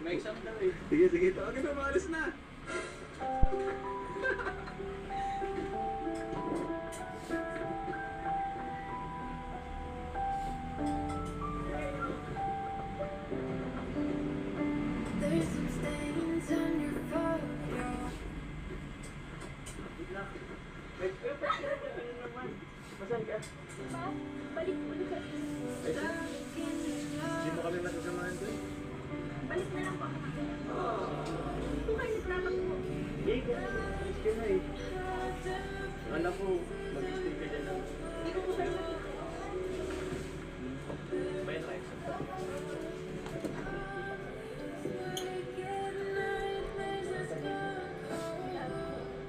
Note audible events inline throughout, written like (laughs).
May exam daw eh. Sige, sige. Tawagin na, maalis na. There's some stains on your photo. Masan ka? Balik mo na. Hindi mo kami masasamahan doon. Balik na lang po ako. Ito kayo naglalag mo. Hindi ka. Alis ka na eh. Alam ko, mag-stay ka dyan lang. Hindi ko po kayo. Bayan ka exam.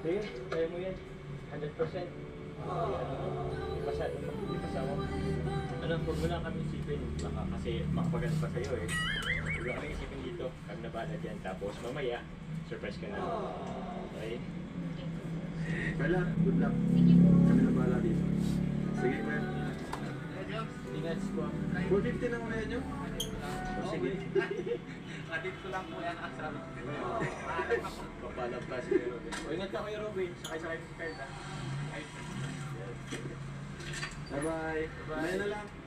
Sige, kaya mo yan. 100%. Ipasa, ipasa mo. Alam, huwag mo lang kami isipin. Baka kasi makapagano pa sa'yo eh. Huwag lang kami isipin dito. Kami na bahala dyan. Tapos mamaya, surprise ka na. Okay? Kala, good luck. Sige po. Kami na bahala dito. Sige, man. Ingat ko. 450 na muna yan yun. O, sige. Kadit (laughs) ko lang po yan ang sabi. Papalap pa si Robin. O, ingat ka kayo, Robin. Sakay-sakay ha? Ay. Bye-bye. Bye na lang.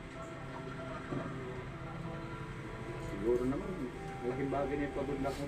Siguro naman, malaking bagay na yung luck mo.